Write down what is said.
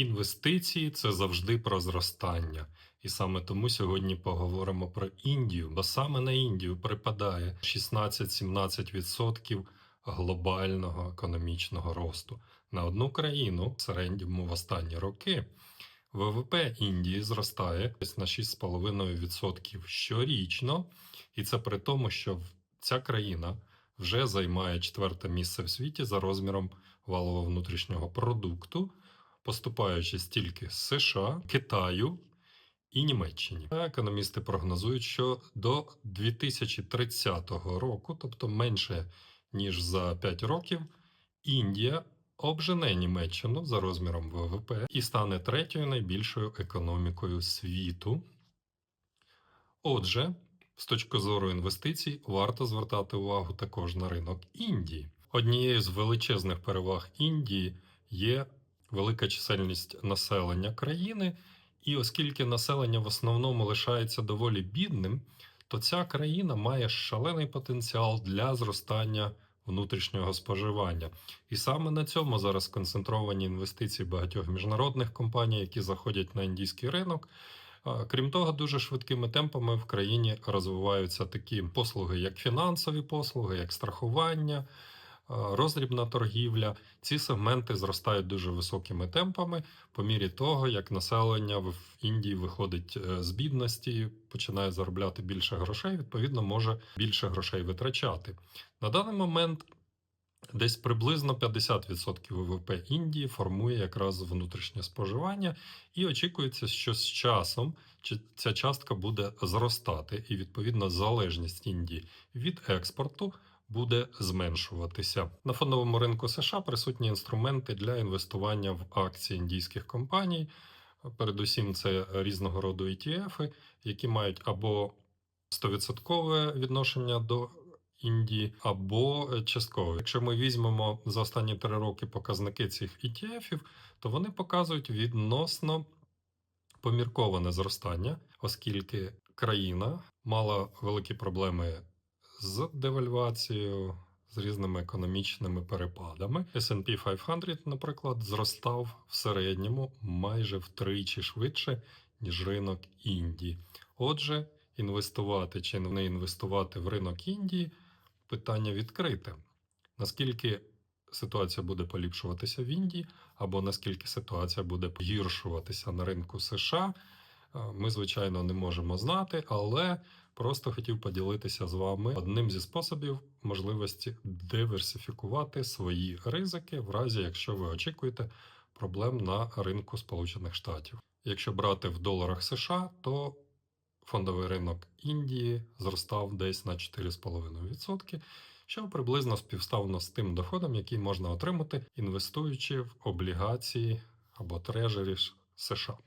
Інвестиції це завжди про зростання. І саме тому сьогодні поговоримо про Індію, бо саме на Індію припадає 16-17% глобального економічного росту. На одну країну в середньому в останні роки ВВП Індії зростає на 6,5% щорічно, і це при тому, що ця країна вже займає четверте місце в світі за розміром валового внутрішнього продукту, поступаючи стільки з США, Китаю і Німеччині. Економісти прогнозують, що до 2030 року, тобто менше ніж за 5 років, Індія обжене Німеччину за розміром ВВП і стане третьою найбільшою економікою світу. Отже, з точки зору інвестицій, варто звертати увагу також на ринок Індії. Однією з величезних переваг Індії є велика чисельність населення країни, і оскільки населення в основному лишається доволі бідним, то ця країна має шалений потенціал для зростання внутрішнього споживання. І саме на цьому зараз концентровані інвестиції багатьох міжнародних компаній, які заходять на індійський ринок. Крім того, дуже швидкими темпами в країні розвиваються такі послуги, як фінансові послуги, як страхування, роздрібна торгівля. Ці сегменти зростають дуже високими темпами по мірі того, як населення в Індії виходить е, з бідності, починає заробляти більше грошей, відповідно, може більше грошей витрачати. На даний момент десь приблизно 50% ВВП Індії формує якраз внутрішнє споживання, і очікується, що з часом ця частка буде зростати, і відповідно залежність Індії від експорту буде зменшуватися. На фондовому ринку США присутні інструменти для інвестування в акції індійських компаній. Передусім, це різного роду ETF, які мають або 100% відношення до Індії, або часткове. Якщо ми візьмемо за останні три роки показники цих ETF, то вони показують відносно помірковане зростання, оскільки країна мала великі проблеми з девальвацією, з різними економічними перепадами. S&P 500, наприклад, зростав в середньому майже втричі швидше, ніж ринок Індії. Отже, інвестувати чи не інвестувати в ринок Індії питання відкрите. Наскільки ситуація буде поліпшуватися в Індії, або наскільки ситуація буде погіршуватися на ринку США, ми, звичайно, не можемо знати, але просто хотів поділитися з вами одним зі способів можливості диверсифікувати свої ризики, в разі якщо ви очікуєте проблем на ринку Сполучених Штатів. Якщо брати в доларах США, то фондовий ринок Індії зростав десь на 4,5%, що приблизно співставно з тим доходом, який можна отримати, інвестуючи в облігації або трежері США.